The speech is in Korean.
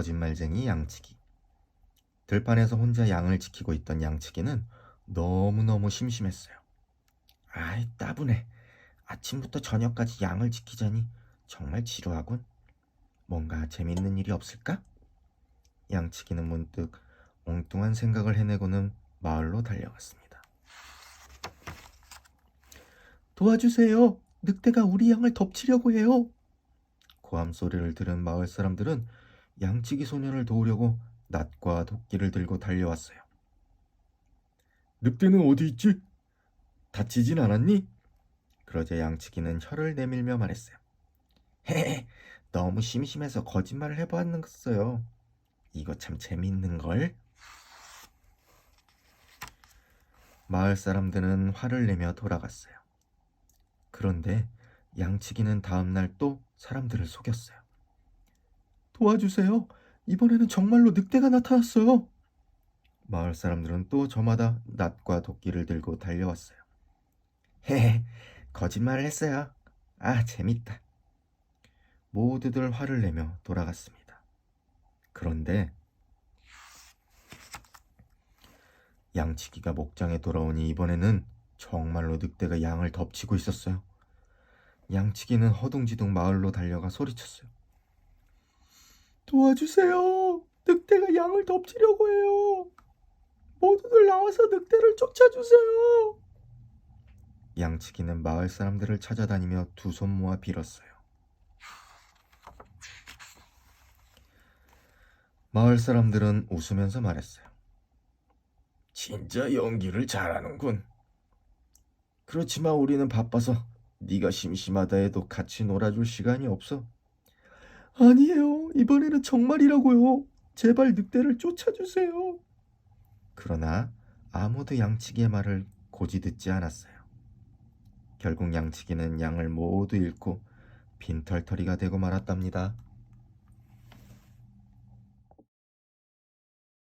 거짓말쟁이 양치기. 들판에서 혼자 양을 지키고 있던 양치기는 너무너무 심심했어요. 아이, 따분해. 아침부터 저녁까지 양을 지키자니 정말 지루하군. 뭔가 재밌는 일이 없을까? 양치기는 문득 엉뚱한 생각을 해내고는 마을로 달려갔습니다. 도와주세요. 늑대가 우리 양을 덮치려고 해요. 고함 소리를 들은 마을 사람들은 양치기 소년을 도우려고 낫과 도끼를 들고 달려왔어요. 늑대는 어디 있지? 다치진 않았니? 그러자 양치기는 혀를 내밀며 말했어요. 헤헤, 너무 심심해서 거짓말을 해보았어요. 이거 참 재미있는 걸? 마을 사람들은 화를 내며 돌아갔어요. 그런데 양치기는 다음날 또 사람들을 속였어요. 도와주세요. 이번에는 정말로 늑대가 나타났어요. 마을 사람들은 또 저마다 낫과 도끼를 들고 달려왔어요. 헤헤, 거짓말을 했어요. 아, 재밌다. 모두들 화를 내며 돌아갔습니다. 그런데 양치기가 목장에 돌아오니 이번에는 정말로 늑대가 양을 덮치고 있었어요. 양치기는 허둥지둥 마을로 달려가 소리쳤어요. 도와주세요. 늑대가 양을 덮치려고 해요. 모두들 나와서 늑대를 쫓아주세요. 양치기는 마을 사람들을 찾아다니며 두 손 모아 빌었어요. 마을 사람들은 웃으면서 말했어요. 진짜 연기를 잘하는군. 그렇지만 우리는 바빠서 네가 심심하다 해도 같이 놀아줄 시간이 없어. 아니에요. 이번에는 정말이라고요. 제발 늑대를 쫓아주세요. 그러나 아무도 양치기의 말을 고지 듣지 않았어요. 결국 양치기는 양을 모두 잃고 빈털터리가 되고 말았답니다.